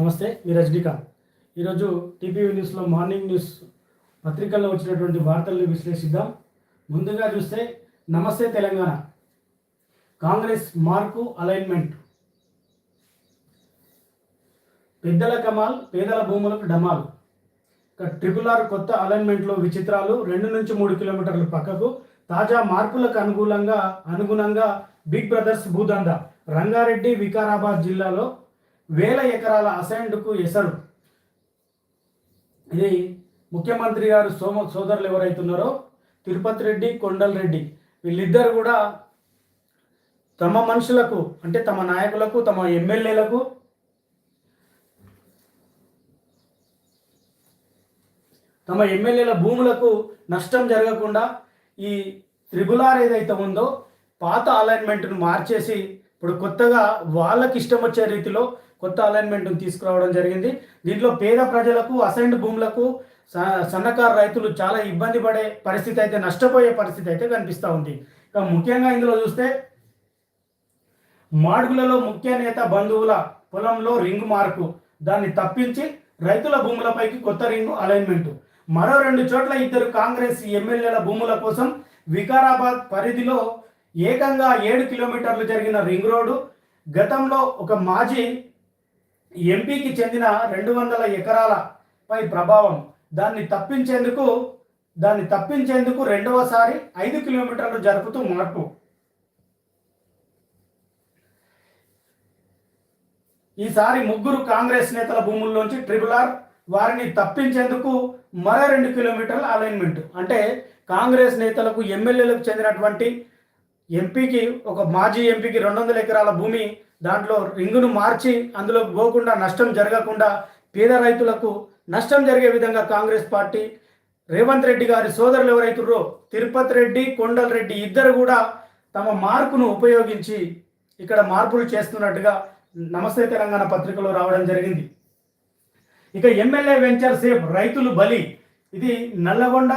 నమస్తే మీ రజనీకాంత్. ఈరోజు టీపీవీ న్యూస్లో మార్నింగ్ న్యూస్ పత్రికల్లో వచ్చినటువంటి వార్తల్ని విశ్లేషిద్దాం. ముందుగా చూస్తే నమస్తే తెలంగాణ. Congress mark alignment. పెద్దల కమాల్ పేదల భూములకు డమాల్. ఇక ట్రిపుల్ ఆర్ కొత్త అలైన్మెంట్లో విచిత్రాలు రెండు నుంచి మూడు కిలోమీటర్ల పక్కకు తాజా మార్పులకు అనుకూలంగా అనుగుణంగా బిగ్ బ్రదర్స్ భూదంద రంగారెడ్డి వికారాబాద్ జిల్లాలో వేల ఎకరాల అసైన్డ్కు ఎసరు. ఇది ముఖ్యమంత్రి గారు సోమ సోదరులు ఎవరైతున్నారో తిరుపతి రెడ్డి కొండల్ రెడ్డి వీళ్ళిద్దరు కూడా తమ మనుషులకు అంటే తమ నాయకులకు తమ ఎమ్మెల్యేలకు తమ ఎమ్మెల్యేల భూములకు నష్టం జరగకుండా ఈ త్రిబులార్ ఏదైతే ఉందో పాత అలైన్మెంట్ను మార్చేసి ఇప్పుడు కొత్తగా వాళ్ళకి ఇష్టం వచ్చే రీతిలో కొత్త అలైన్మెంట్ను తీసుకురావడం జరిగింది. దీంట్లో పేద ప్రజలకు అసైన్డ్ భూములకు స- సన్నకారు రైతులు చాలా ఇబ్బంది పడే పరిస్థితి అయితే నష్టపోయే పరిస్థితి అయితే కనిపిస్తూ ఉంది. ఇక ముఖ్యంగా ఇందులో చూస్తే మాడుగులలో ముఖ్య నేత బంధువుల పొలంలో రింగ్ మార్కు. దాన్ని తప్పించి రైతుల భూములపైకి కొత్త రింగు అలైన్మెంట్ మరో రెండు చోట్ల ఇద్దరు కాంగ్రెస్ ఎమ్మెల్యేల భూముల కోసం వికారాబాద్ పరిధిలో ఏకంగా ఏడు కిలోమీటర్లు జరిగిన రింగ్ రోడ్డు గతంలో ఒక మాజీ ఎంపీకి చెందిన రెండు వందల ఎకరాలపై ప్రభావం. దాన్ని తప్పించేందుకు దాన్ని తప్పించేందుకు రెండవసారి ఐదు కిలోమీటర్లు జరుపుతూ మార్పు. ఈసారి ముగ్గురు కాంగ్రెస్ నేతల భూముల్లోంచి ట్రిపుల్ ఆర్ వారిని తప్పించేందుకు మరో రెండు కిలోమీటర్ల అలైన్మెంట్ అంటే కాంగ్రెస్ నేతలకు ఎమ్మెల్యేలకు చెందినటువంటి ఎంపీకి ఒక మాజీ ఎంపీకి రెండు వందల ఎకరాల భూమి దాంట్లో రింగును మార్చి అందులో పోకుండా నష్టం జరగకుండా పేద రైతులకు నష్టం జరిగే విధంగా కాంగ్రెస్ పార్టీ రేవంత్ రెడ్డి గారి సోదరులు ఎవరైతుర్రో తిరుపతి రెడ్డి కొండల్ రెడ్డి ఇద్దరు కూడా తమ మార్కును ఉపయోగించి ఇక్కడ మార్పులు చేస్తున్నట్టుగా నమస్తే తెలంగాణ పత్రికలో రావడం జరిగింది. ఇక ఎమ్మెల్యే వెంచర్ సేఫ్ రైతులు బలి. ఇది నల్లగొండ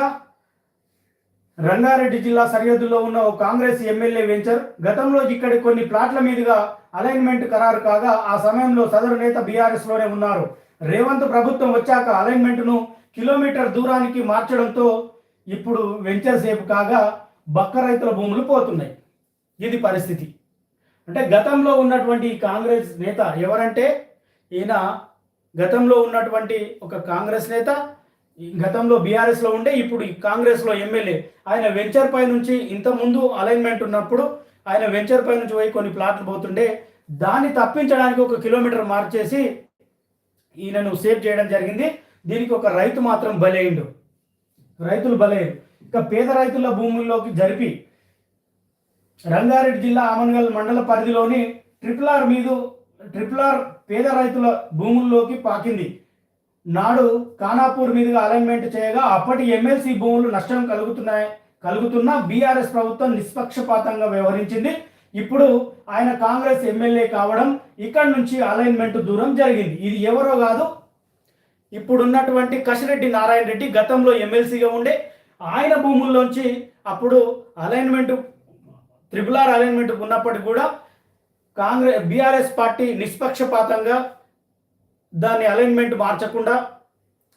రంగారెడ్డి జిల్లా సరిహద్దులో ఉన్న ఓ కాంగ్రెస్ ఎమ్మెల్యే వెంచర్ గతంలో ఇక్కడి కొన్ని ప్లాట్ల మీదుగా అలైన్మెంట్ ఖరారు కాగా ఆ సమయంలో సదరు నేత బీఆర్ఎస్లోనే ఉన్నారు. రేవంత్ ప్రభుత్వం వచ్చాక అలైన్మెంట్ను కిలోమీటర్ దూరానికి మార్చడంతో ఇప్పుడు వెంచర్ సేపు కాగా బక్క రైతుల భూములు పోతున్నాయి. ఇది పరిస్థితి. అంటే గతంలో ఉన్నటువంటి కాంగ్రెస్ నేత ఎవరంటే ఈయన గతంలో ఉన్నటువంటి ఒక కాంగ్రెస్ నేత గతంలో బీఆర్ఎస్లో ఉండే ఇప్పుడు ఈ కాంగ్రెస్లో ఎమ్మెల్యే. ఆయన వెంచర్ పై నుంచి ఇంత ముందు అలైన్మెంట్ ఉన్నప్పుడు ఆయన వెంచర్ పై నుంచి పోయి కొన్ని ప్లాట్లు పోతుండే. దాన్ని తప్పించడానికి ఒక కిలోమీటర్ మార్చేసి ఈయనను సేవ్ చేయడం జరిగింది. దీనికి ఒక రైతు మాత్రం బలైండు. రైతులు బలయ్యారు ఇక పేద రైతుల భూముల్లోకి జరిపి రంగారెడ్డి జిల్లా ఆమన్గల్ మండల పరిధిలోని ట్రిపుల్ ఆర్ మీద ట్రిపుల్ ఆర్ పేద రైతుల భూముల్లోకి పాకింది. నాడు ఖానాపూర్ మీదుగా అలైన్మెంట్ చేయగా అప్పటి ఎమ్మెల్సీ భూములు నష్టం కలుగుతున్నాయి. కలుగుతున్న బీఆర్ఎస్ ప్రభుత్వం నిష్పక్షపాతంగా వ్యవహరించింది. ఇప్పుడు ఆయన కాంగ్రెస్ ఎమ్మెల్యే కావడం ఇక్కడ నుంచి అలైన్మెంట్ దూరం జరిగింది. ఇది ఎవరో కాదు. ఇప్పుడున్నటువంటి కసిరెడ్డి నారాయణ రెడ్డి గతంలో ఎమ్మెల్సీగా ఉండే ఆయన భూముల్లోంచి అప్పుడు అలైన్మెంట్ త్రిపుల్ ఆర్ అలైన్మెంట్ ఉన్నప్పటికీ కూడా కాంగ్రెస్ బీఆర్ఎస్ పార్టీ నిష్పక్షపాతంగా దాన్ని అలైన్మెంట్ మార్చకుండా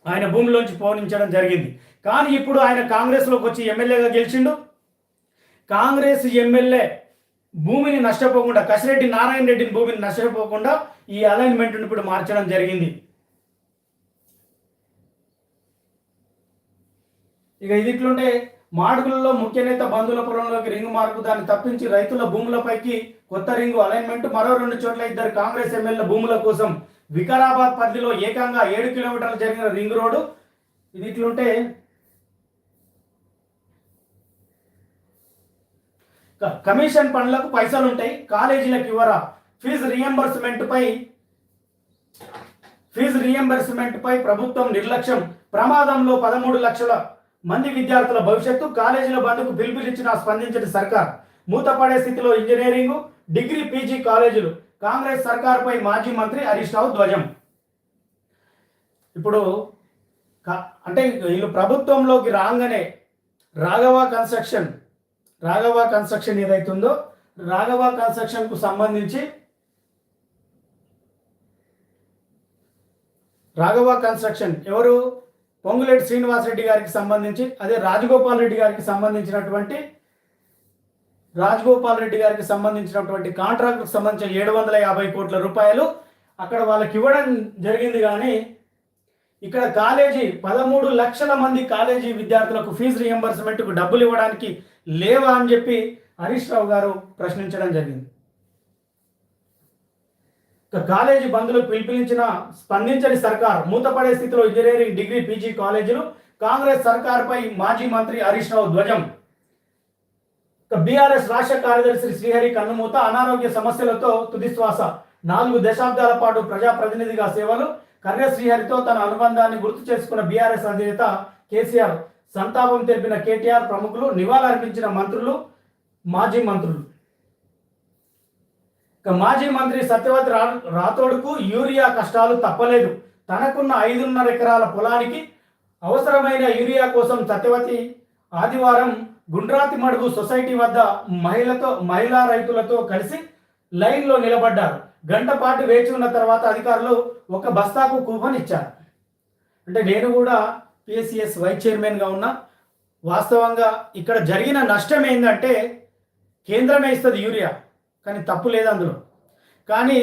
ఆయన భూమిలోంచి పోనించడం జరిగింది. కానీ ఇప్పుడు ఆయన కాంగ్రెస్లోకి వచ్చి ఎమ్మెల్యేగా గెలిచిండు. కాంగ్రెస్ ఎమ్మెల్యే భూమిని నష్టపోకుండా కసిరెడ్డి నారాయణ రెడ్డిని భూమిని నష్టపోకుండా ఈ అలైన్మెంట్ను ఇప్పుడు మార్చడం జరిగింది. ఇక ఇది ఇట్లుంటే మాడుగులలో ముఖ్య నేత బంధువుల పొలంలోకి రింగు మార్పు దాన్ని తప్పించి రైతుల భూములపైకి కొత్త రింగు అలైన్మెంట్ మరో రెండు చోట్ల ఇద్దరు కాంగ్రెస్ ఎమ్మెల్యే భూముల కోసం వికారాబాద్ పరిధిలో ఏకంగా ఏడు కిలోమీటర్లు జరిగిన రింగ్ రోడ్డు. ఇది ఇట్లుంటే క- కమిషన్ పనులకు పైసలు ఉంటాయి కాలేజీలకు ఇవ్వరా? ఫీజు రియంబర్స్మెంట్పై ఫీజు రియంబర్స్మెంట్ పై ప్రభుత్వం నిర్లక్ష్యం. ప్రమాదంలో పదమూడు లక్షల మంది విద్యార్థుల భవిష్యత్తు కాలేజీల బంద్కు పిలుపునిచ్చిన స్పందించిన సర్కార్. మూతపడే స్థితిలో ఇంజనీరింగ్ డిగ్రీ పీజీ కాలేజీలు. కాంగ్రెస్ సర్కార్పై మాజీ మంత్రి హరీష్ రావు ధ్వజం. ఇప్పుడు అంటే వీళ్ళు ప్రభుత్వంలోకి రాగానే రాఘవ కన్స్ట్రక్షన్ రాఘవ కన్స్ట్రక్షన్ ఏదైతుందో రాఘవ కన్స్ట్రక్షన్కు సంబంధించి రాఘవ కన్స్ట్రక్షన్ ఎవరు? పొంగులేటి శ్రీనివాసరెడ్డి గారికి సంబంధించి అదే రాజగోపాల్ రెడ్డి గారికి సంబంధించినటువంటి రాజగోపాల్ రెడ్డి గారికి సంబంధించినటువంటి కాంట్రాక్ట్కు సంబంధించిన ఏడు వందల యాభై కోట్ల రూపాయలు అక్కడ వాళ్ళకి ఇవ్వడం జరిగింది కానీ ఇక్కడ కాలేజీ పదమూడు లక్షల మంది కాలేజీ విద్యార్థులకు ఫీజు రియంబర్స్మెంట్కు డబ్బులు ఇవ్వడానికి లేవా అని చెప్పి హరీష్ రావు గారు ప్రశ్నించడం జరిగింది. కాలేజీ బంధులు పిలుపునిచ్చిన స్పందించని సర్కార్ మూతపడే స్థితిలో ఇంజనీరింగ్ డిగ్రీ పీజీ కాలేజీలు కాంగ్రెస్ సర్కార్పై మాజీ మంత్రి హరీష్ రావు ధ్వజం. బీఆర్ఎస్ రాష్ట్ర కార్యదర్శి శ్రీహరి కన్నుమూత అనారోగ్య సమస్యలతో తుదిశ్వాస నాలుగు దశాబ్దాల పాటు ప్రజాప్రతినిధిగా సేవలు కర్ర శ్రీహరితో తన అనుబంధాన్ని గుర్తు చేసుకున్న బీఆర్ఎస్ అధినేత కేసీఆర్ సంతాపం తెలిపిన కేటీఆర్ ప్రముఖులు నివాళులర్పించిన మంత్రులు మాజీ మంత్రులు. ఇక మాజీ మంత్రి సత్యవతి రా రాథోడ్కు యూరియా కష్టాలు తప్పలేదు. తనకున్న ఐదున్నర ఎకరాల పొలానికి అవసరమైన యూరియా కోసం సత్యవతి ఆదివారం గుండ్రాతి మడుగు సొసైటీ వద్ద మహిళతో మహిళా రైతులతో కలిసి లైన్లో నిలబడ్డారు. గంట పాటు వేచి ఉన్న తర్వాత అధికారులు ఒక బస్తాకు కూపన్ ఇచ్చారు. అంటే నేను కూడా పిఎస్సిఎస్ వైస్ చైర్మన్గా ఉన్నా. వాస్తవంగా ఇక్కడ జరిగిన నష్టం ఏంటంటే కేంద్రమే ఇస్తుంది యూరియా కానీ తప్పు లేదు అందులో. కానీ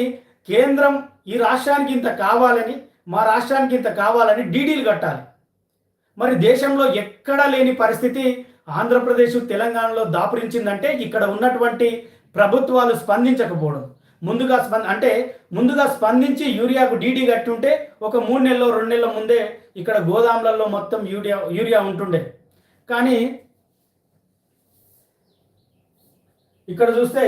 కేంద్రం ఈ రాష్ట్రానికి ఇంత కావాలని మా రాష్ట్రానికి ఇంత కావాలని డీడీలు కట్టాలి. మరి దేశంలో ఎక్కడా లేని పరిస్థితి ఆంధ్రప్రదేశ్ తెలంగాణలో దాపురించిందంటే ఇక్కడ ఉన్నటువంటి ప్రభుత్వాలు స్పందించకపోవడం. ముందుగా స్పంద అంటే ముందుగా స్పందించి యూరియాకు డీడీ కట్టుంటే ఒక మూడు నెలలో రెండు నెలల ముందే ఇక్కడ గోదాములలో మొత్తం యూరియా యూరియా ఉంటుండే. కానీ ఇక్కడ చూస్తే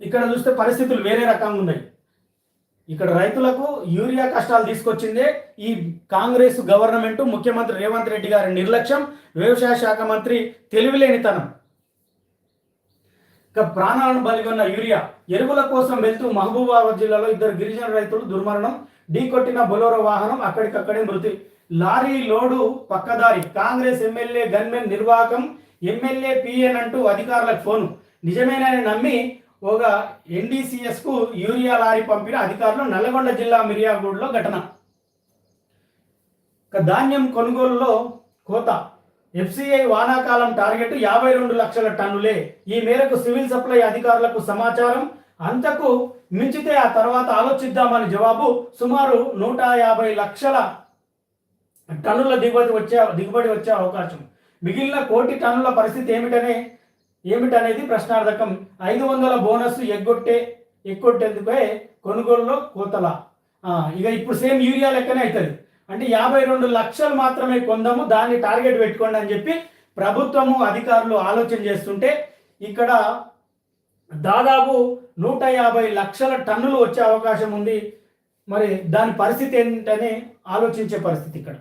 ఇక్కడ చూస్తే పరిస్థితులు వేరే రకంగా ఉన్నాయి. ఇక్కడ రైతులకు యూరియా కష్టాలు తీసుకొచ్చిందే ఈ కాంగ్రెస్ గవర్నమెంట్ ముఖ్యమంత్రి రేవంత్ రెడ్డి గారి నిర్లక్ష్యం వ్యవసాయ శాఖ మంత్రి తెలివిలేనితనం. ఇక ప్రాణాలను బలిగొన్న యూరియా ఎరువుల కోసం వెళ్తూ మహబూబాబాద్ జిల్లాలో ఇద్దరు గిరిజన రైతులు దుర్మరణం ఢీకొట్టిన బొలోరో వాహనం అక్కడికక్కడే మృతి. లారీ లోడు పక్కదారి కాంగ్రెస్ ఎమ్మెల్యే గన్మెన్ నిర్వాహకం ఎమ్మెల్యే పిఎన్ అంటూ అధికారులకు ఫోను. నిజమేనని నమ్మి ఒక ఎన్డీసీఎస్కు యూరియా లారీ పంపిన అధికారులు నల్లగొండ జిల్లా మిర్యాగూడలో ఘటన. ధాన్యం కొనుగోలులో కోత. ఎఫ్సిఐ వానాకాలం టార్గెట్ యాభై రెండు లక్షల టన్నులే. ఈ మేరకు సివిల్ సప్లై అధికారులకు సమాచారం అంతకు మించితే ఆ తర్వాత ఆలోచిద్దామని జవాబు సుమారు నూట యాభై లక్షల టన్నుల దిగుబడి వచ్చే దిగుబడి వచ్చే అవకాశం. మిగిలిన కోటి టన్నుల పరిస్థితి ఏమిటనే ఏమిటనేది ప్రశ్నార్థకం. ఐదు వందల బోనస్ ఎగ్గొట్టే ఎగ్గొట్టేందుకే కొనుగోలులో కోతల. ఇక ఇప్పుడు సేమ్ యూరియా లెక్కనే అవుతుంది. అంటే యాభై రెండు లక్షలు మాత్రమే కొందాము దాన్ని టార్గెట్ పెట్టుకోండి అని చెప్పి ప్రభుత్వము అధికారులు ఆలోచన చేస్తుంటే ఇక్కడ దాదాపు నూట యాభై లక్షల టన్నులు వచ్చే అవకాశం ఉంది. మరి దాని పరిస్థితి ఏంటని ఆలోచించే పరిస్థితి ఇక్కడ.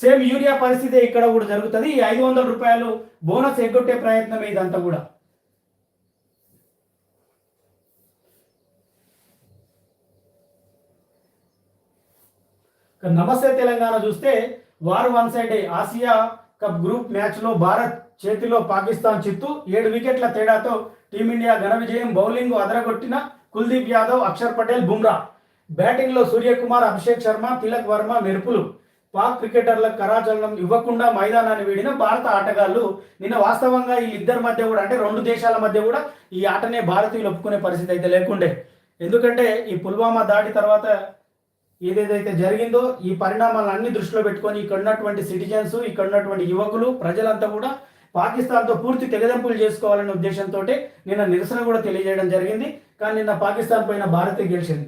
సేమ్ యూరియా పరిస్థితి ఇక్కడ కూడా జరుగుతుంది. ఈ ఐదు వందల రూపాయలు బోనస్ ఎగ్గొట్టే ప్రయత్నం ఇదంతా కూడా. నమస్తే తెలంగాణ చూస్తే వారు one side Asia cup group మ్యాచ్లో భారత్ చేతిలో పాకిస్తాన్ చిత్తు ఏడు వికెట్ల తేడాతో టీమిండియా ఘన విజయం బౌలింగ్ అదరగొట్టిన కుల్దీప్ యాదవ్ అక్షర్ పటేల్ బుమ్రా. బ్యాటింగ్లో సూర్యకుమార్ అభిషేక్ శర్మ తిలక్ వర్మ మెరుపులు. పాక్ క్రికెటర్లకు కరాచలనం ఇవ్వకుండా మైదానాన్ని వీడిన భారత ఆటగాళ్ళు నిన్న వాస్తవంగా ఈ ఇద్దరి మధ్య కూడా అంటే రెండు దేశాల మధ్య కూడా ఈ ఆటనే భారతీయులు ఒప్పుకునే పరిస్థితి అయితే లేకుండే. ఎందుకంటే ఈ పుల్వామా దాడి తర్వాత ఏదేదైతే జరిగిందో ఈ పరిణామాలన్నీ దృష్టిలో పెట్టుకొని ఇక్కడ ఉన్నటువంటి సిటిజన్స్ ఇక్కడ ఉన్నటువంటి యువకులు ప్రజలంతా కూడా పాకిస్తాన్తో పూర్తి తెగదెంపులు చేసుకోవాలనే ఉద్దేశంతో నిన్న నిరసన కూడా తెలియజేయడం జరిగింది. కానీ నిన్న పాకిస్తాన్ పైన భారతే గెలిచింది.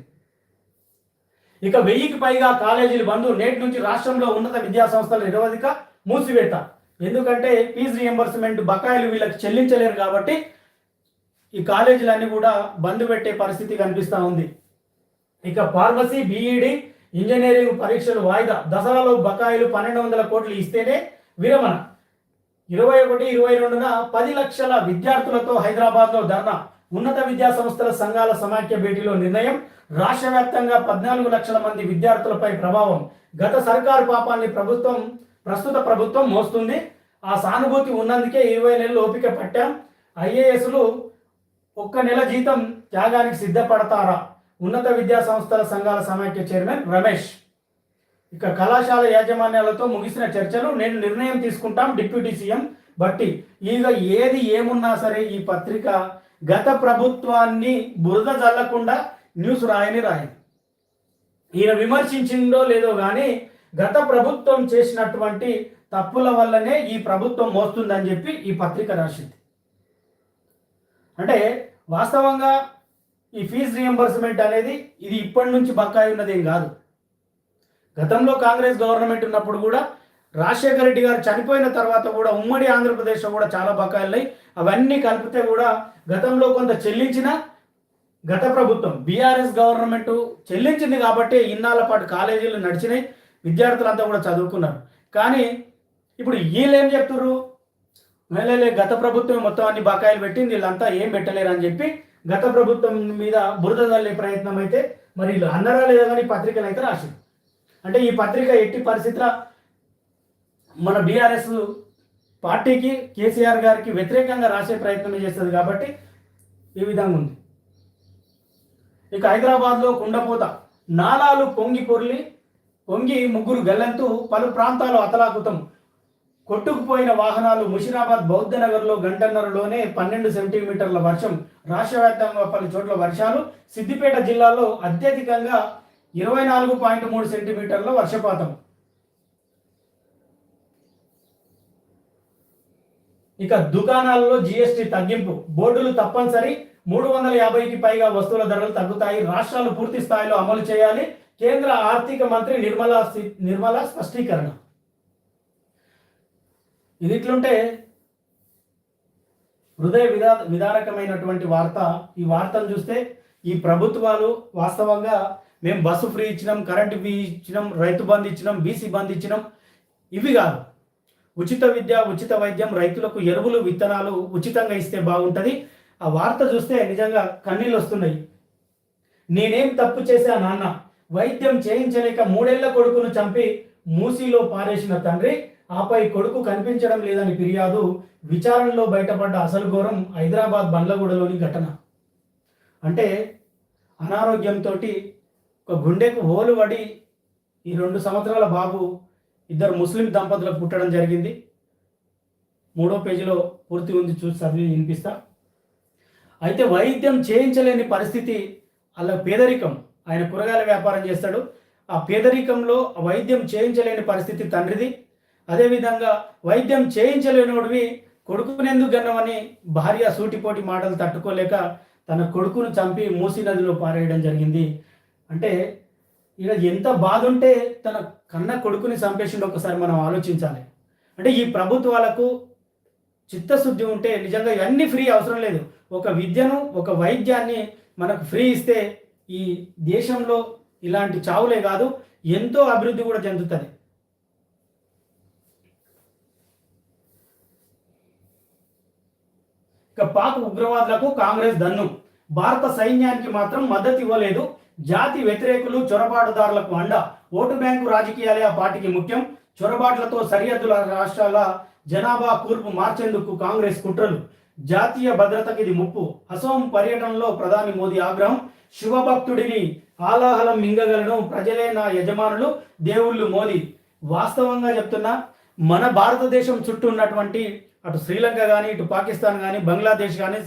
ఇక వెయ్యికి పైగా కాలేజీలు బంద్. నేటి నుంచి రాష్ట్రంలో ఉన్నత విద్యా సంస్థల నిరవధిక మూసివేత. ఎందుకంటే ఫీజు రియంబర్స్మెంట్ బకాయిలు వీళ్ళకి చెల్లించలేరు కాబట్టి ఈ కాలేజీలన్నీ కూడా బంద్ పెట్టే పరిస్థితి కనిపిస్తూ ఉంది. ఇక ఫార్మసీ బీఈడి ఇంజనీరింగ్ పరీక్షలు వాయిదా. దసరాలో బకాయిలు పన్నెండు వందల కోట్లు ఇస్తేనే విరమణ. ఇరవై ఒకటి ఇరవై రెండున పది లక్షల విద్యార్థులతో హైదరాబాద్లో ధర్నా. ఉన్నత విద్యా సంస్థల సంఘాల సమాఖ్య భేటీలో నిర్ణయం. రాష్ట్ర వ్యాప్తంగా పద్నాలుగు లక్షల మంది విద్యార్థులపై ప్రభావం గత సర్కారు పాపాన్ని ప్రభుత్వం ప్రస్తుత ప్రభుత్వం మోస్తుంది. ఆ సానుభూతి ఉన్నందుకే ఇరవై నెలలు ఓపిక పట్టాం. ఐఏఎస్లు ఒక్క నెల జీతం త్యాగానికి సిద్ధపడతారా? ఉన్నత విద్యా సంస్థల సంఘాల సమాఖ్య చైర్మన్ రమేష్. ఇక కళాశాల యాజమాన్యాలతో ముగిసిన చర్చలు నేను నిర్ణయం తీసుకుంటాం డిప్యూటీ సీఎం బట్టి. ఇక ఏది ఏమున్నా సరే ఈ పత్రిక గత ప్రభుత్వాన్ని బురద జల్లకుండా న్యూస్ రాయని రాయని. ఈయన విమర్శించిందో లేదో కానీ గత ప్రభుత్వం చేసినటువంటి తప్పుల వల్లనే ఈ ప్రభుత్వం మోస్తుందని చెప్పి ఈ పత్రిక రాసింది. అంటే వాస్తవంగా ఈ ఫీజు రియంబర్స్మెంట్ అనేది ఇది ఇప్పటి నుంచి బకాయి ఉన్నదేం కాదు. గతంలో కాంగ్రెస్ గవర్నమెంట్ ఉన్నప్పుడు కూడా రాజశేఖర రెడ్డి గారు చనిపోయిన తర్వాత కూడా ఉమ్మడి ఆంధ్రప్రదేశ్లో కూడా చాలా బకాయిలు అవన్నీ కలిపితే కూడా గతంలో కొంత చెల్లించిన గత ప్రభుత్వం బీఆర్ఎస్ గవర్నమెంట్ చెల్లించింది కాబట్టి ఇన్నాళ్ళ పాటు కాలేజీలు నడిచినాయి విద్యార్థులంతా కూడా చదువుకున్నారు. కానీ ఇప్పుడు వీళ్ళు ఏం చెప్తున్నారు మేలే గత ప్రభుత్వం మొత్తం అన్ని బకాయిలు పెట్టింది వీళ్ళంతా ఏం పెట్టలేరు అని చెప్పి గత ప్రభుత్వం మీద బురద చల్లే ప్రయత్నం అయితే మరి వీళ్ళు అన్నరా లేదా కానీ పత్రికలు అయితే రాసింది. అంటే ఈ పత్రిక ఎట్టి పరిస్థితుల మన బీఆర్ఎస్ పార్టీకి కేసీఆర్ గారికి వ్యతిరేకంగా రాసే ప్రయత్నం చేస్తుంది కాబట్టి ఈ విధంగా ఉంది. ఇక హైదరాబాద్లో కుండపోత. నాలాలు పొంగి పొర్లి పొంగి ముగ్గురు గల్లంతు పలు ప్రాంతాలు అతలాకుతం. కొట్టుకుపోయిన వాహనాలు ముషిరాబాద్ బౌద్ధ నగర్లో గంటన్నరలోనే పన్నెండు సెంటీమీటర్ల వర్షం రాష్ట్ర వ్యాప్తంగా పలు చోట్ల వర్షాలు సిద్దిపేట జిల్లాలో అత్యధికంగా ఇరవై నాలుగు పాయింట్ మూడు సెంటీమీటర్ల వర్షపాతం. ఇక దుకాణాలలో జిఎస్టి తగ్గింపు బోర్డులు తప్పనిసరి మూడు వందల యాభైకి పైగా వస్తువుల ధరలు తగ్గుతాయి. రాష్ట్రాలు పూర్తి స్థాయిలో అమలు చేయాలి. కేంద్ర ఆర్థిక మంత్రి నిర్మలా నిర్మలా స్పష్టీకరణ. ఇది ఇట్లుంటే హృదయ విధా విధారకమైనటువంటి వార్త. ఈ వార్తను చూస్తే ఈ ప్రభుత్వాలు వాస్తవంగా మేము బస్సు ఫ్రీ ఇచ్చినాం కరెంటు ఫ్రీ ఇచ్చినాం రైతు బంద్ ఇచ్చినాం బీసీ బంద్ ఇచ్చినాం. ఇవి కాదు. ఉచిత విద్య ఉచిత వైద్యం రైతులకు ఎరువులు విత్తనాలు ఉచితంగా ఇస్తే బాగుంటుంది. ఆ వార్త చూస్తే నిజంగా కన్నీళ్ళు వస్తున్నాయి. నేనేం తప్పు చేశా నాన్న? వైద్యం చేయించలేక మూడేళ్ళ కొడుకును చంపి మూసీలో పారేసిన తండ్రి ఆపై కొడుకు కనిపించడం లేదని ఫిర్యాదు విచారణలో బయటపడ్డ అసలు ఘోరం హైదరాబాద్ బండ్లగూడలోని ఘటన. అంటే అనారోగ్యంతో ఒక గుండెకు హోలు పడి ఈ రెండు సంవత్సరాల బాబు ఇద్దరు ముస్లిం దంపతులకు పుట్టడం జరిగింది. మూడో పేజీలో పూర్తి ఉంది చూసి చదివి వినిపిస్తా. అయితే వైద్యం చేయించలేని పరిస్థితి అలా పేదరికం. ఆయన కూరగాయల వ్యాపారం చేస్తాడు. ఆ పేదరికంలో వైద్యం చేయించలేని పరిస్థితి తండ్రిది. అదేవిధంగా వైద్యం చేయించలేనోడివి కొడుకునెందుకు గన్నమని భార్య సూటిపోటి మాటలు తట్టుకోలేక తన కొడుకును చంపి మూసి నదిలో పారేయడం జరిగింది. అంటే ఇక ఎంత బాధ ఉంటే తన కన్న కొడుకుని చంపేసిండు ఒకసారి మనం ఆలోచించాలి. అంటే ఈ ప్రభుత్వాలకు చిత్తశుద్ధి ఉంటే నిజంగా ఇవన్నీ ఫ్రీ అవసరం లేదు. ఒక విద్యను ఒక వైద్యాన్ని మనకు ఫ్రీ ఇస్తే ఈ దేశంలో ఇలాంటి చావులే కాదు ఎంతో అభివృద్ధి కూడా చెందుతుంది ఇక పాక్ ఉగ్రవాదులకు కాంగ్రెస్ దన్ను. భారత సైన్యానికి మాత్రం మద్దతు ఇవ్వలేదు. జాతి వ్యతిరేకులు చొరబాటుదారులకు అండ. ఓటు బ్యాంకు రాజకీయాలే ఆ పార్టీకి ముఖ్యం. చొరబాట్లతో సరిహద్దుల రాష్ట్రాల జనాభా కూర్పు మార్చేందుకు కాంగ్రెస్ కుట్రలు. జాతీయ భద్రతకి ఇది ముప్పు. అసోం పర్యటనలో ప్రధాని మోదీ ఆగ్రహం. శివభక్తుడిని ఆలాహలం మింగగలను ప్రజలే నా యజమానులు దేవుళ్ళు మోదీ. వాస్తవంగా చెప్తున్నా మన భారతదేశం చుట్టూ ఉన్నటువంటి అటు శ్రీలంక కానీ ఇటు పాకిస్తాన్ కానీ బంగ్లాదేశ్ కానీ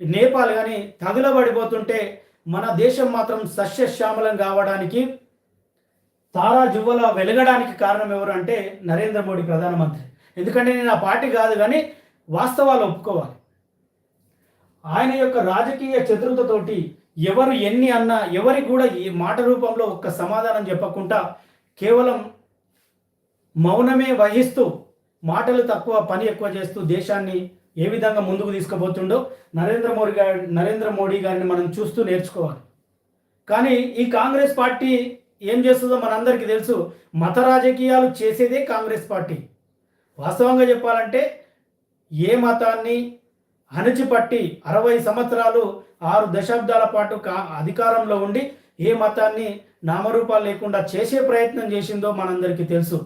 నేపాల్ కానీ తగులబడిపోతుంటే మన దేశం మాత్రం సస్యశ్యామలం కావడానికి తారా జువ్వల వెలగడానికి కారణం ఎవరు అంటే నరేంద్ర మోడీ ప్రధానమంత్రి. ఎందుకంటే నేను ఆ పార్టీ కాదు కానీ వాస్తవాలు ఒప్పుకోవాలి. ఆయన యొక్క రాజకీయ చతురతతోటి ఎవరు ఎన్ని అన్నా ఎవరికి కూడా ఈ మాట రూపంలో ఒక్క సమాధానం చెప్పకుండా కేవలం మౌనమే వహిస్తూ మాటలు తక్కువ పని ఎక్కువ చేస్తూ దేశాన్ని ఏ విధంగా ముందుకు తీసుకుపోతుండో నరేంద్ర మోడీ గారి నరేంద్ర మోడీ గారిని మనం చూస్తూ నేర్చుకోవాలి. కానీ ఈ కాంగ్రెస్ పార్టీ ఏం చేస్తుందో మనందరికీ తెలుసు. మత రాజకీయాలు చేసేదే కాంగ్రెస్ పార్టీ. వాస్తవంగా చెప్పాలంటే ఏ మతాన్ని అణచిపట్టి అరవై సంవత్సరాలు ఆరు దశాబ్దాల పాటు కా అధికారంలో ఉండి ఏ మతాన్ని నామరూపాలు లేకుండా చేసే ప్రయత్నం చేసిందో మనందరికీ తెలుసు.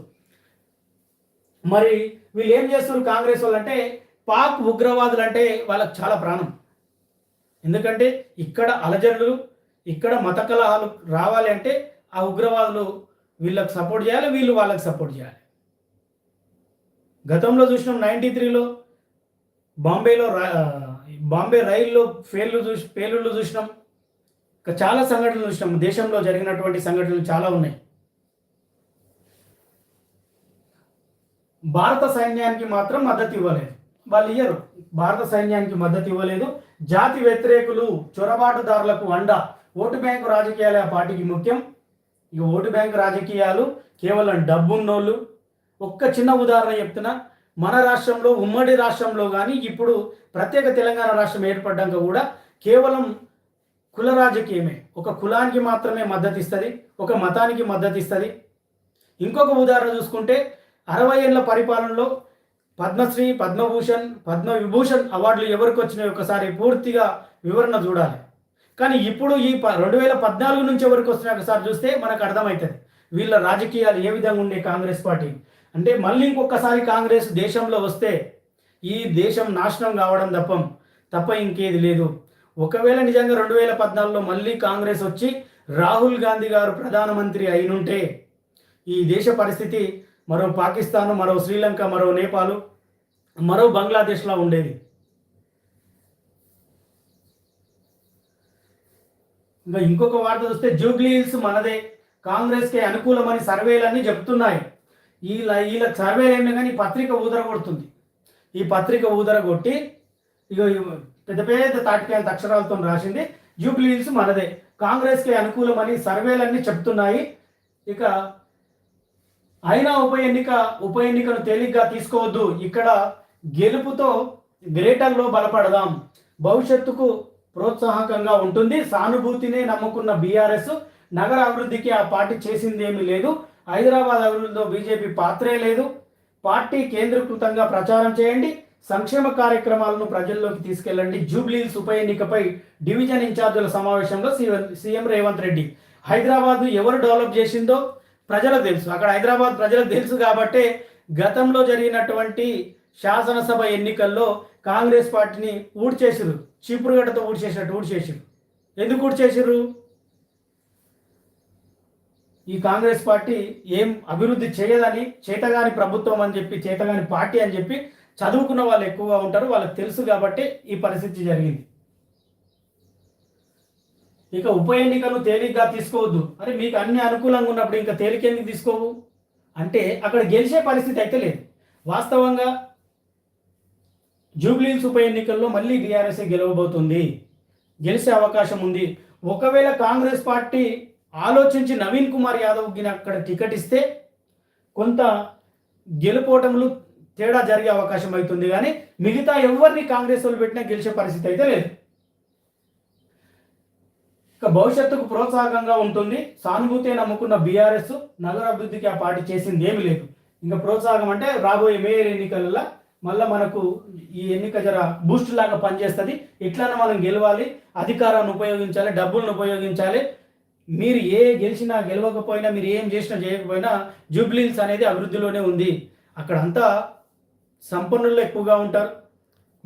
మరి వీళ్ళు ఏం చేస్తున్నారు కాంగ్రెస్ వాళ్ళు అంటే పాక్ ఉగ్రవాదులు అంటే వాళ్ళకి చాలా ప్రాణం. ఎందుకంటే ఇక్కడ అలజడులు ఇక్కడ మత కలహాలు రావాలి అంటే ఆ ఉగ్రవాదులు వీళ్ళకి సపోర్ట్ చేయాలి వీళ్ళు వాళ్ళకి సపోర్ట్ చేయాలి. గతంలో చూసినాం నైంటీ త్రీలో బాంబేలో బాంబే రైల్లో ఫెయిల్లు చూసి ఫెయిల్లు చూసినాం. ఇంకా చాలా సంఘటనలు చూసినాం. దేశంలో జరిగినటువంటి సంఘటనలు చాలా ఉన్నాయి. భారత సైన్యానికి మాత్రం మద్దతు ఇవ్వలేదు. వాళ్ళు ఇయ్యరు. భారత సైన్యానికి మద్దతు ఇవ్వలేదు. జాతి వ్యతిరేకులు చొరబాటుదారులకు అండ. ఓటు బ్యాంకు రాజకీయాల ఆ పార్టీకి ముఖ్యం. ఇక ఓటు బ్యాంకు రాజకీయాలు కేవలం డబ్బున్నోళ్ళు ఒక్క చిన్న ఉదాహరణ చెప్తున్నా. మన రాష్ట్రంలో ఉమ్మడి రాష్ట్రంలో కానీ ఇప్పుడు ప్రత్యేక తెలంగాణ రాష్ట్రం ఏర్పడ్డాక కూడా కేవలం కుల రాజకీయమే. ఒక కులానికి మాత్రమే మద్దతు ఇస్తుంది ఒక మతానికి మద్దతు ఇస్తుంది. ఇంకొక ఉదాహరణ చూసుకుంటే అరవై ఏళ్ళ పరిపాలనలో పద్మశ్రీ పద్మభూషణ్ పద్మ విభూషణ్ అవార్డులు ఎవరికి వచ్చినాయి ఒకసారి పూర్తిగా వివరణ చూడాలి. కానీ ఇప్పుడు ఈ ప- రెండు వేల పద్నాలుగు నుంచి ఎవరికి వస్తున్నాయి ఒకసారి చూస్తే మనకు అర్థమవుతుంది. వీళ్ళ రాజకీయాలు ఏ విధంగా ఉండే కాంగ్రెస్ పార్టీ? అంటే మళ్ళీ ఇంకొకసారి కాంగ్రెస్ దేశంలో వస్తే ఈ దేశం నాశనం కావడం తప్పం తప్ప ఇంకేది లేదు. ఒకవేళ నిజంగా రెండు వేల పద్నాలుగులో మళ్ళీ కాంగ్రెస్ వచ్చి రాహుల్ గాంధీ గారు ప్రధానమంత్రి అయినుంటే ఈ దేశ పరిస్థితి మరో పాకిస్తాన్ మరో శ్రీలంక మరో నేపాల్ మరో బంగ్లాదేశ్లా ఉండేది. ఇంకా ఇంకొక వార్త చూస్తే జూబ్లీ హిల్స్ మనదే. కాంగ్రెస్కి అనుకూలమని సర్వేలన్నీ చెప్తున్నాయి. వీళ్ళ వీళ్ళ సర్వేలు ఏమి కానీ ఈ పత్రిక ఊదరగొడుతుంది ఈ పత్రిక ఊదర కొట్టి ఇక పెద్ద పెద్ద తాటికాయల అక్షరాలతో రాసింది జూబ్లీ హిల్స్ మనదే. కాంగ్రెస్కి అనుకూలమని సర్వేలన్నీ చెప్తున్నాయి. ఇక అయినా ఉప ఎన్నిక ఉప ఎన్నికను తేలిగ్గా తీసుకోవద్దు. ఇక్కడ గెలుపుతో గ్రేటర్లో బలపడదాం. భవిష్యత్తుకు ప్రోత్సాహకంగా ఉంటుంది. సానుభూతినే నమ్ముకున్న బీఆర్ఎస్ నగర అభివృద్ధికి ఆ పార్టీ చేసింది ఏమీ లేదు. హైదరాబాద్ అభివృద్ధిలో బీజేపీ పాత్రే లేదు. పార్టీ కేంద్రీకృతంగా ప్రచారం చేయండి. సంక్షేమ కార్యక్రమాలను ప్రజల్లోకి తీసుకెళ్ళండి జూబ్లీల్స్ ఉప ఎన్నికపై డివిజన్ ఇన్ఛార్జీల సమావేశంలో సీఎం సీఎం రేవంత్ రెడ్డి. హైదరాబాద్ ఎవరు డెవలప్ చేసిందో ప్రజలకు తెలుసు. అక్కడ హైదరాబాద్ ప్రజలకు తెలుసు కాబట్టే గతంలో జరిగినటువంటి శాసనసభ ఎన్నికల్లో కాంగ్రెస్ పార్టీని ఊడ్చేసిరు చీపురుగడ్డతో ఊడ్చేసినట్టు ఊడ్చేసిరు ఎందుకు ఊడ్చేసిరు ఈ కాంగ్రెస్ పార్టీ ఏం అభివృద్ధి చేయదని చేతగాని ప్రభుత్వం అని చెప్పి చేతగాని పార్టీ అని చెప్పి చదువుకున్న వాళ్ళు ఎక్కువగా ఉంటారు వాళ్ళకి తెలుసు కాబట్టి ఈ పరిస్థితి జరిగింది. ఇక ఉప ఎన్నికను తేలిగ్గా తీసుకోవద్దు. అరే మీకు అన్ని అనుకూలంగా ఉన్నప్పుడు ఇంకా తేలికెందుకు తీసుకోవు? అంటే అక్కడ గెలిచే పరిస్థితి అయితే లేదు. వాస్తవంగా జూబ్లీస్ ఉప ఎన్నికల్లో మళ్ళీ బీఆర్ఎస్ గెలవబోతుంది. గెలిచే అవకాశం ఉంది. ఒకవేళ కాంగ్రెస్ పార్టీ ఆలోచించి నవీన్ కుమార్ యాదవ్కి అక్కడ టికెట్ ఇస్తే కొంత గెలుపోటములు తేడా జరిగే అవకాశం అవుతుంది. కానీ మిగతా ఎవరిని కాంగ్రెస్ వాళ్ళు పెట్టినా గెలిచే పరిస్థితి అయితే లేదు. ఇక భవిష్యత్తుకు ప్రోత్సాహకంగా ఉంటుంది. సానుభూతి నమ్ముకున్న బీఆర్ఎస్ నగర అభివృద్ధికి ఆ పార్టీ చేసింది ఏమీ లేదు. ఇంకా ప్రోత్సాహం అంటే రాబోయే మేయర్ ఎన్నికలలో మళ్ళీ మనకు ఈ ఎన్నిక జర బూస్ట్ లాగా పనిచేస్తుంది. ఇట్లానే మనం గెలవాలి అధికారాన్ని ఉపయోగించాలి డబ్బులను ఉపయోగించాలి మీరు ఏ గెలిచినా గెలవకపోయినా మీరు ఏం చేసినా చేయకపోయినా జూబ్లీల్స్ అనేది అభివృద్ధిలోనే ఉంది. అక్కడంతా సంపన్నుల్లో ఎక్కువగా ఉంటారు.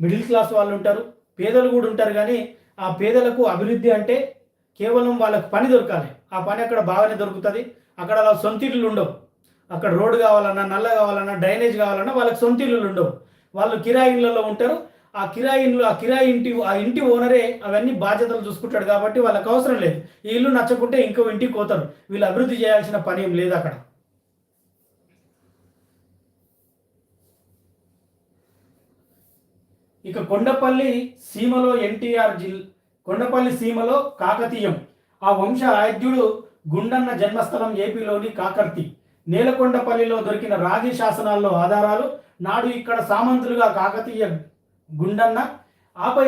మిడిల్ క్లాస్ వాళ్ళు ఉంటారు. పేదలు కూడా ఉంటారు కానీ ఆ పేదలకు అభివృద్ధి అంటే కేవలం వాళ్ళకు పని దొరకాలి. ఆ పని అక్కడ బాగానే దొరుకుతుంది. అక్కడ అలా సొంత ఇల్లులు ఉండవు. అక్కడ రోడ్డు కావాలన్నా నల్ల కావాలన్నా డ్రైనేజ్ కావాలన్నా వాళ్ళకి సొంత ఇల్లులు ఉండవు. వాళ్ళు కిరాయి ఉంటారు. ఆ కిరాయి ఆ కిరాయి ఇంటి ఆ ఇంటి ఓనరే అవన్నీ బాధ్యతలు చూసుకుంటాడు కాబట్టి వాళ్ళకి అవసరం లేదు. ఈ ఇల్లు నచ్చకుంటే ఇంకో ఇంటికి పోతారు వీళ్ళు అభివృద్ధి చేయాల్సిన పని ఏం లేదు అక్కడ. ఇక కొండపల్లి సీమలో ఎన్టీఆర్ జిల్ కొండపల్లి సీమలో కాకతీయం. ఆ వంశ ఆద్యుడు గుండన్న జన్మస్థలం ఏపీలోని కాకర్తి. నేలకొండపల్లిలో దొరికిన రాగి శాసనాల్లో ఆధారాలు. నాడు ఇక్కడ సామంతులుగా కాకతీయ గుండన్న ఆపై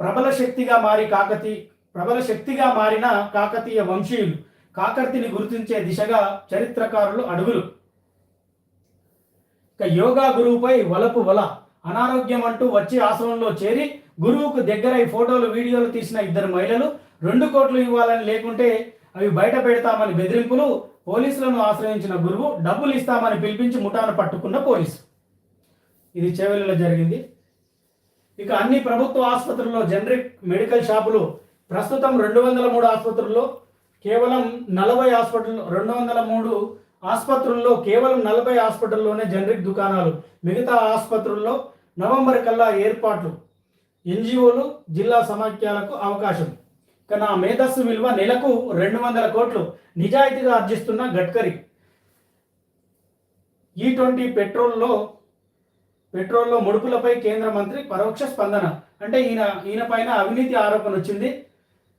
ప్రబల శక్తిగా మారి కాకతీ ప్రబల శక్తిగా మారిన కాకతీయ వంశీయులు కాకర్తిని గుర్తించే దిశగా చరిత్రకారులు అడుగులు. ఇక యోగా గురువుపై వలపు వల అనారోగ్యం అంటూ వచ్చి ఆశ్రమంలో చేరి గురువుకు దగ్గరై ఫోటోలు వీడియోలు తీసిన ఇద్దరు మహిళలు రెండు కోట్లు ఇవ్వాలని లేకుంటే అవి బయట పెడతామని బెదిరింపులు పోలీసులను ఆశ్రయించిన గురువు డబ్బులు ఇస్తామని పిలిపించి ముఠాను పట్టుకున్న పోలీసు. ఇది చేవెళ్ళలో జరిగింది. ఇక అన్ని ప్రభుత్వ ఆసుపత్రుల్లో జనరిక్ మెడికల్ షాపులు ప్రస్తుతం రెండు వందల మూడు ఆసుపత్రుల్లో కేవలం నలభై హాస్పిటల్ రెండు వందల మూడు ఆసుపత్రుల్లో కేవలం నలభై హాస్పిటల్లోనే జనరిక్ దుకాణాలు మిగతా ఆసుపత్రుల్లో నవంబర్ కల్లా ఏర్పాట్లు. ఎన్జిఓలు జిల్లా సమాఖ్యలకు అవకాశం. ఇక నా మేధస్సు విలువ నెలకు రెండు వందల కోట్లు నిజాయితీగా ఆర్జిస్తున్న గడ్కరీ. ఈ ట్వంటీ పెట్రోల్లో పెట్రోల్లో ముడుపులపై కేంద్ర మంత్రి పరోక్ష స్పందన. అంటే ఈయన ఈయన పైన అవినీతి ఆరోపణ వచ్చింది.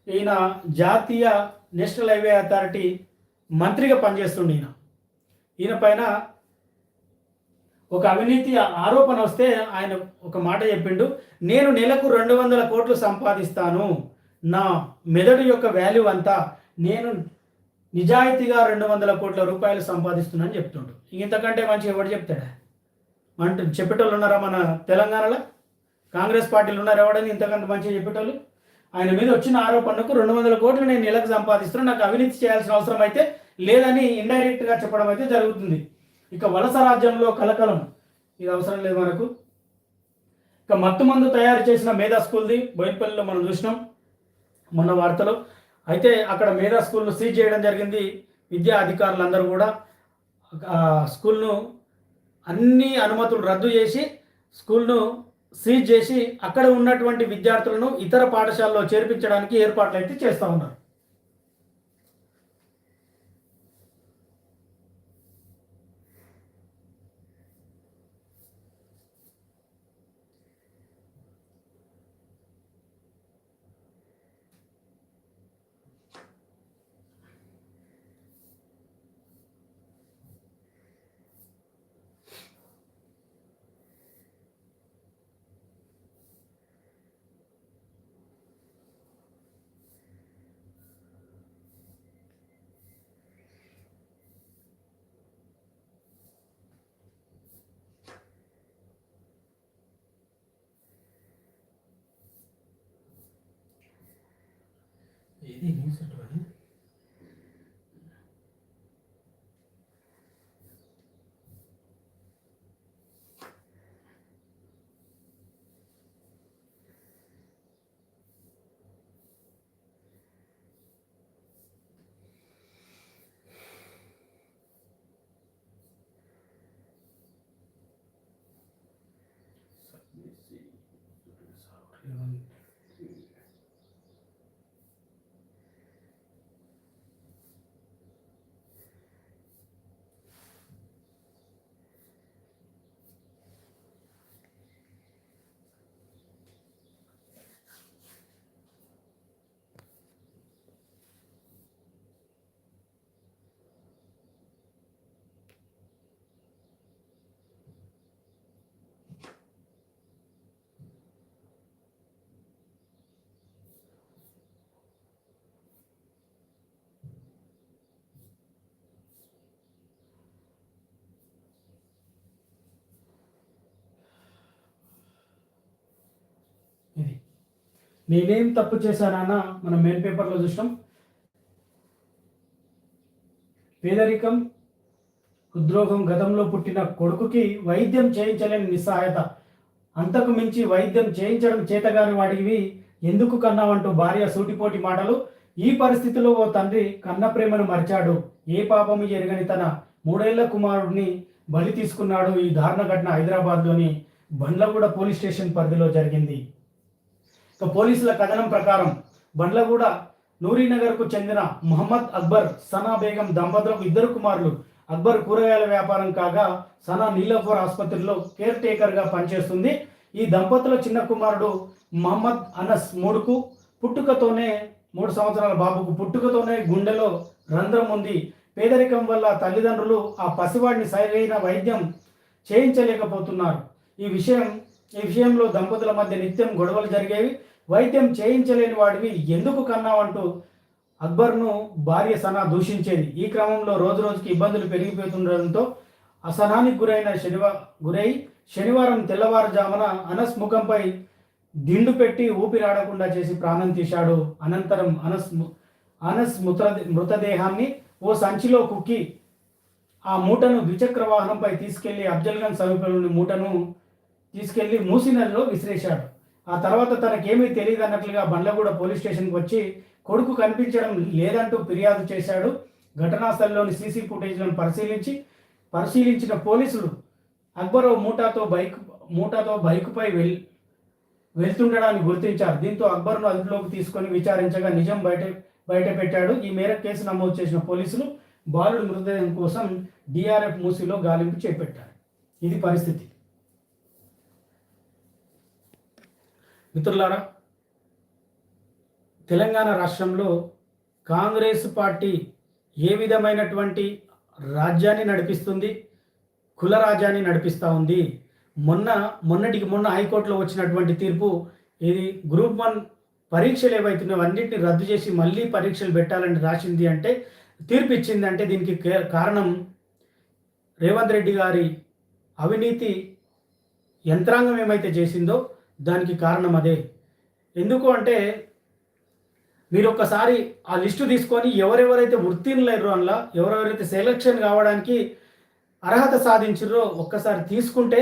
ఈయన జాతీయ నేషనల్ హైవే అథారిటీ మంత్రిగా పనిచేస్తుండే ఈయన. ఈయన పైన ఒక అవినీతి ఆరోపణ వస్తే ఆయన ఒక మాట చెప్పిండు. నేను నెలకు రెండు వందల కోట్లు సంపాదిస్తాను. నా మెదడు యొక్క వాల్యూ అంతా నేను నిజాయితీగా రెండు వందల కోట్ల రూపాయలు సంపాదిస్తున్నాను చెప్తుండు. ఇంతకంటే మంచి ఎవడు చెప్తాడా? అంటే చెప్పేటోళ్ళు ఉన్నారా మన తెలంగాణలో? కాంగ్రెస్ పార్టీలు ఉన్నారు ఎవడని ఇంతకంటే మంచిగా చెప్పేటోళ్ళు? ఆయన మీద వచ్చిన ఆరోపణకు రెండు వందల కోట్లు నేను నెలకు సంపాదిస్తున్నాను నాకు అవినీతి చేయాల్సిన అవసరం అయితే లేదని ఇండైరెక్ట్గా చెప్పడం అయితే జరుగుతుంది. ఇక వలస రాజ్యంలో కలకలం. ఇది అవసరం లేదు మనకు. ఇక మత్తు మందు తయారు చేసిన మేధా స్కూల్ది బోయినపల్లిలో మనం చూసినాం. మొన్న వార్తలో. అయితే అక్కడ మేధా స్కూల్ను సీజ్ చేయడం జరిగింది విద్యా అధికారులందరూ కూడా. స్కూల్ను అన్ని అనుమతులు రద్దు చేసి స్కూల్ను సీజ్ చేసి అక్కడ ఉన్నటువంటి విద్యార్థులను ఇతర పాఠశాలలో చేర్పించడానికి ఏర్పాట్లు అయితే చేస్తూ ఉన్నారు. ఏది న్యూస్ అంటే ఇది నేనేం తప్పు చేశానన్న మనం మెయిన్ పేపర్లో చూసినాం. పేదరికం హృద్రోగం గతంలో పుట్టిన కొడుకుకి వైద్యం చేయించలేని నిస్సహాయత. అంతకు మించి వైద్యం చేయించడం చేతగాని వాడివి ఎందుకు కన్నావంటూ భార్య సూటిపోటి మాటలు. ఈ పరిస్థితిలో ఓ తండ్రి కన్న ప్రేమను మర్చాడు. ఏ పాపము ఎరగని తన మూడేళ్ళ కుమారుడిని బలి తీసుకున్నాడు ఈ దారుణ ఘటన హైదరాబాద్లోని బండ్లగూడ పోలీస్ స్టేషన్ పరిధిలో జరిగింది. పోలీసుల కథనం ప్రకారం బండ్లగూడ నూరీనగర్కు చెందిన మహమ్మద్ అక్బర్ సనా బేగం దంపతులకు ఇద్దరు కుమారులు. అక్బర్ కూరగాయల వ్యాపారం కాగా సనా నీలఫోర్ ఆసుపత్రిలో కేర్ టేకర్గా పనిచేస్తుంది. ఈ దంపతుల చిన్న కుమారుడు మహమ్మద్ అనస్ మూడుకు పుట్టుకతోనే మూడు సంవత్సరాల బాబుకు పుట్టుకతోనే గుండెలో రంధ్రం ఉంది. పేదరికం వల్ల తల్లిదండ్రులు ఆ పసివాడిని సరైన వైద్యం చేయించలేకపోతున్నారు. ఈ విషయం ఈ విషయంలో దంపతుల మధ్య నిత్యం గొడవలు జరిగేవి. వైద్యం చేయించలేని వాడివి ఎందుకు కన్నావంటూ అక్బర్ను భార్య సనా దూషించేది. ఈ క్రమంలో రోజు రోజుకి ఇబ్బందులు పెరిగిపోతుండడంతో అసహనానికి గురైన శనివా గురై శనివారం తెల్లవారుజామున అనస్ ముఖంపై దిండు పెట్టి ఊపిరాడకుండా చేసి ప్రాణం తీశాడు. అనంతరం అనస్ ము- అనస్ మృత మృతదేహాన్ని ఓ సంచిలో కుక్కి ఆ మూటను ద్విచక్ర వాహనంపై తీసుకెళ్ళి అఫ్జల్గంజ్ సమీపంలోని మూటను తీసుకెళ్ళి మూసినల్లో విసిరేశాడు. ఆ తర్వాత తనకేమీ తెలియదు అన్నట్లుగా బండ్లగూడ పోలీస్ స్టేషన్కి వచ్చి కొడుకు కనిపించడం లేదంటూ ఫిర్యాదు చేశాడు. ఘటనా స్థలంలోని సీసీ ఫుటేజ్లను పరిశీలించి పరిశీలించిన పోలీసులు అక్బర్ మూటాతో బైక్ మూటాతో బైకుపై వెళ్ వెళ్తుండడాన్ని గుర్తించారు. దీంతో అక్బర్ను అదుపులోకి తీసుకొని విచారించగా నిజం బయట బయట పెట్టాడు ఈ మేరకు కేసు నమోదు చేసిన పోలీసులు బాలుడి మృతదేహం కోసం డిఆర్ఎఫ్ మూసీలో గాలింపు చేపట్టారు. ఇది పరిస్థితి. మిత్రులారా తెలంగాణ రాష్ట్రంలో కాంగ్రెస్ పార్టీ ఏ విధమైనటువంటి రాజ్యాన్ని నడిపిస్తుంది కుల రాజ్యాన్ని నడిపిస్తూ ఉంది? మొన్న మొన్నటికి మొన్న హైకోర్టులో వచ్చినటువంటి తీర్పు ఇది గ్రూప్ వన్ పరీక్షలు ఏవైతున్నాయో అన్నింటిని రద్దు చేసి మళ్ళీ పరీక్షలు పెట్టాలని రాసింది అంటే తీర్పు ఇచ్చింది అంటే దీనికి కారణం రేవంత్ రెడ్డి గారి అవినీతి యంత్రాంగం ఏమైతే చేసిందో దానికి కారణం అదే. ఎందుకు అంటే మీరు ఒక్కసారి ఆ లిస్టు తీసుకొని ఎవరెవరైతే ఉత్తీర్ణులయ్యారో అందులో ఎవరెవరైతే సెలక్షన్ కావడానికి అర్హత సాధించారో ఒక్కసారి తీసుకుంటే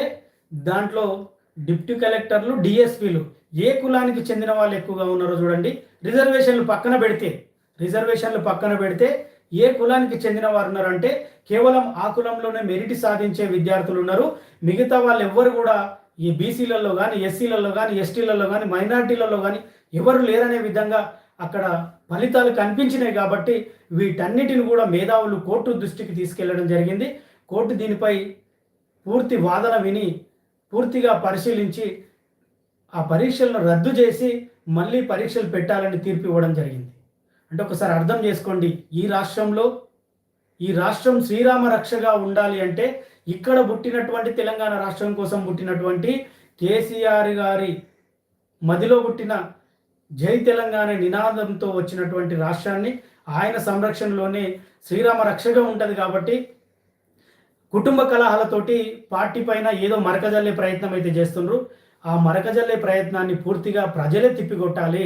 దాంట్లో డిప్యూటీ కలెక్టర్లు డిఎస్పీలు ఏ కులానికి చెందిన వాళ్ళు ఎక్కువగా ఉన్నారో చూడండి. రిజర్వేషన్లు పక్కన పెడితే రిజర్వేషన్లు పక్కన పెడితే ఏ కులానికి చెందిన వారు ఉన్నారంటే కేవలం ఆ కులంలోనే మెరిట్ సాధించే విద్యార్థులు ఉన్నారు. మిగతా వాళ్ళు ఎవ్వరు కూడా ఈ బీసీలలో కానీ ఎస్సీలలో కానీ ఎస్టీలలో కానీ మైనార్టీలలో కానీ ఎవరు లేరనే విధంగా అక్కడ ఫలితాలు కనిపించినాయి కాబట్టి వీటన్నిటిని కూడా మేధావులు కోర్టు దృష్టికి తీసుకెళ్ళడం జరిగింది. కోర్టు దీనిపై పూర్తి వాదన విని పూర్తిగా పరిశీలించి ఆ పరీక్షలను రద్దు చేసి మళ్ళీ పరీక్షలు పెట్టాలని తీర్పు ఇవ్వడం జరిగింది. అంటే ఒకసారి అర్థం చేసుకోండి. ఈ రాష్ట్రంలో ఈ రాష్ట్రం శ్రీరామ రక్షగా ఉండాలి అంటే ఇక్కడ పుట్టినటువంటి తెలంగాణ రాష్ట్రం కోసం పుట్టినటువంటి కేసీఆర్ గారి మదిలో పుట్టిన జై తెలంగాణ నినాదంతో వచ్చినటువంటి రాష్ట్రాన్ని ఆయన సంరక్షణలోనే శ్రీరామ రక్షగా ఉంటుంది కాబట్టి కుటుంబ కలహాలతోటి పార్టీ పైన ఏదో మరకజల్లే ప్రయత్నం అయితే చేస్తుండ్రు. ఆ మరకజల్లే ప్రయత్నాన్ని పూర్తిగా ప్రజలే తిప్పికొట్టాలి.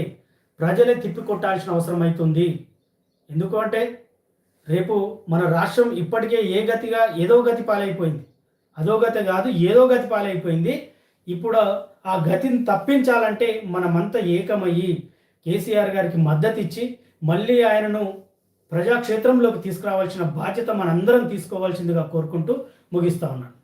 ప్రజలే తిప్పికొట్టాల్సిన అవసరం అవుతుంది. ఎందుకంటే రేపు మన రాష్ట్రం ఇప్పటికే ఏ గతిగా ఏదో గతి పాలైపోయింది. అదో గతి కాదు ఏదో గతి పాలైపోయింది. ఇప్పుడు ఆ గతిని తప్పించాలంటే మనమంతా ఏకమయ్యి కేసీఆర్ గారికి మద్దతు ఇచ్చి మళ్ళీ ఆయనను ప్రజాక్షేత్రంలోకి తీసుకురావాల్సిన బాధ్యత మనందరం తీసుకోవాల్సిందిగా కోరుకుంటూ ముగిస్తా ఉన్నాను.